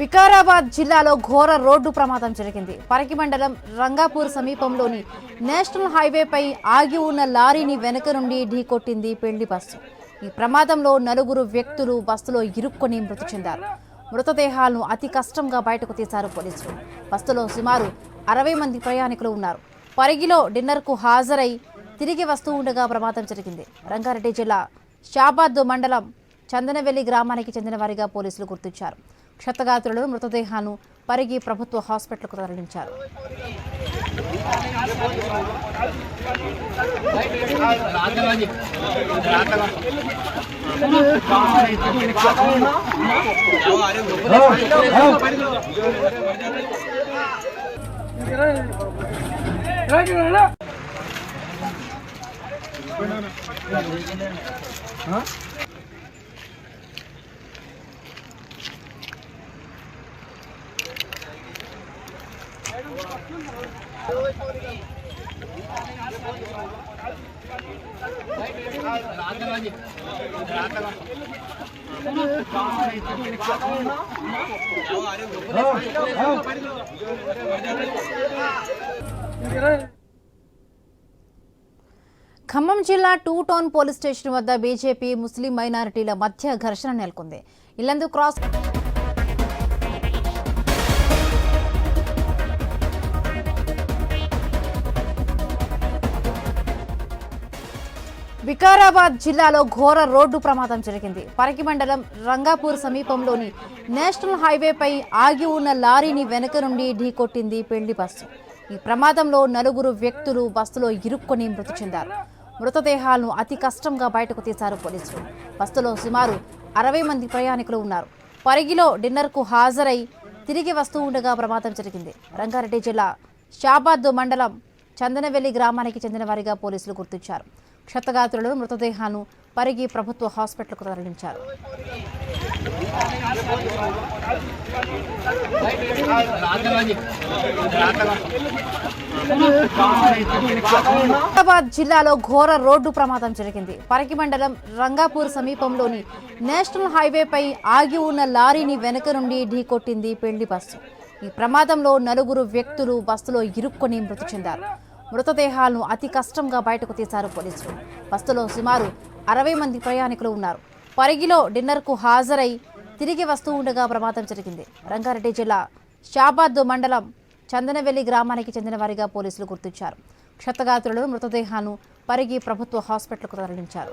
వికారాబాద్ జిల్లాలో ఘోర రోడ్డు ప్రమాదం జరిగింది. పరకి మండలం రంగాపూర్ సమీపంలోని నేషనల్ హైవేపై ఆగి ఉన్న లారీని వెనుక నుండి ఢీకొట్టింది పెళ్ళి బస్సు. ఈ ప్రమాదంలో నలుగురు వ్యక్తులు బస్సులో ఇరుక్కొని మృతి చెందారు. మృతదేహాలను అతి కష్టంగా బయటకు తీశారు పోలీసులు. బస్సులో సుమారు అరవై మంది ప్రయాణికులు ఉన్నారు. పరిగిలో డిన్నర్కు హాజరై తిరిగి వస్తూ ఉండగా ప్రమాదం జరిగింది. రంగారెడ్డి జిల్లా షాబాద్ మండలం చందనవెల్లి గ్రామానికి చెందిన వారిగా పోలీసులు గుర్తించారు. క్షతగాత్రులు మృతదేహాన్ని పరిగి ప్రభుత్వ హాస్పిటల్కు తరలించారు. ఖమ్మం జిల్లా టూ టౌన్ పోలీస్ స్టేషన్ వద్ద బీజేపీ ముస్లిం మైనారిటీల మధ్య ఘర్షణ నెలకొంది. ఇల్లందు క్రాస్ వికారాబాద్ జిల్లాలో ఘోర రోడ్డు ప్రమాదం జరిగింది. పరకి మండలం రంగాపూర్ సమీపంలోని నేషనల్ హైవేపై ఆగి ఉన్న లారీని వెనుక నుండి ఢీకొట్టింది పెళ్ళి బస్సు. ఈ ప్రమాదంలో నలుగురు వ్యక్తులు బస్సులో ఇరుక్కొని మృతి చెందారు. మృతదేహాలను అతి కష్టంగా బయటకు తీశారు పోలీసులు. బస్సులో సుమారు అరవై మంది ప్రయాణికులు ఉన్నారు. పరిగిలో డిన్నర్కు హాజరై తిరిగి వస్తూ ఉండగా ప్రమాదం జరిగింది. రంగారెడ్డి జిల్లా షాబాద్ మండలం చందనవెల్లి గ్రామానికి చెందిన వారిగా పోలీసులు గుర్తించారు. క్షతగాత్రులను మృతదేహాలను పరిగి ప్రభుత్వ హాస్పిటల్కు తరలించారు. హైదరాబాద్ జిల్లాలో ఘోర రోడ్డు ప్రమాదం జరిగింది. పరకి మండలం రంగాపూర్ సమీపంలోని నేషనల్ హైవేపై ఆగి ఉన్న లారీని వెనుక నుండి ఢీకొట్టింది పెళ్ళి బస్సు. ఈ ప్రమాదంలో నలుగురు వ్యక్తులు బస్సులో ఇరుక్కొని మృతి చెందారు. మృతదేహాలను అతి కష్టంగా బయటకు తీశారు పోలీసులు. బస్సులో సుమారు అరవై మంది ప్రయాణికులు ఉన్నారు. పరిగిలో డిన్నర్కు హాజరై తిరిగి వస్తూ ఉండగా ప్రమాదం జరిగింది. రంగారెడ్డి జిల్లా షాబాద్ మండలం చందనవెల్లి గ్రామానికి చెందిన వారిగా పోలీసులు గుర్తించారు. క్షతగాత్రులు మృతదేహాన్ని పరిగి ప్రభుత్వ హాస్పిటల్కు తరలించారు.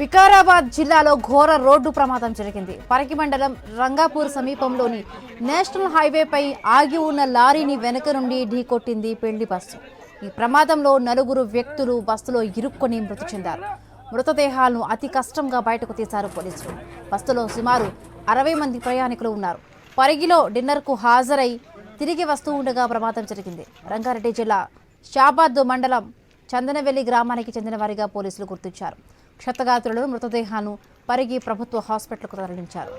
వికారాబాద్ జిల్లాలో ఘోర రోడ్డు ప్రమాదం జరిగింది. పరకి మండలం రంగాపూర్ సమీపంలోని నేషనల్ హైవేపై ఆగి ఉన్న లారీని వెనుక నుండి ఢీకొట్టింది పెళ్ళి బస్సు. ఈ ప్రమాదంలో నలుగురు వ్యక్తులు బస్సులో ఇరుక్కొని మృతి చెందారు. మృతదేహాలను అతి కష్టంగా బయటకు తీశారు పోలీసులు. బస్సులో సుమారు అరవై మంది ప్రయాణికులు ఉన్నారు. పరిగిలో డిన్నర్కు హాజరై తిరిగి వస్తూ ఉండగా ప్రమాదం జరిగింది. రంగారెడ్డి జిల్లా షాబాద్ మండలం చందనవెల్లి గ్రామానికి చెందిన వారిగా పోలీసులు గుర్తించారు. క్షతగాత్రులను మృతదేహాలను పరిగి ప్రభుత్వ హాస్పిటల్కు తరలించారు.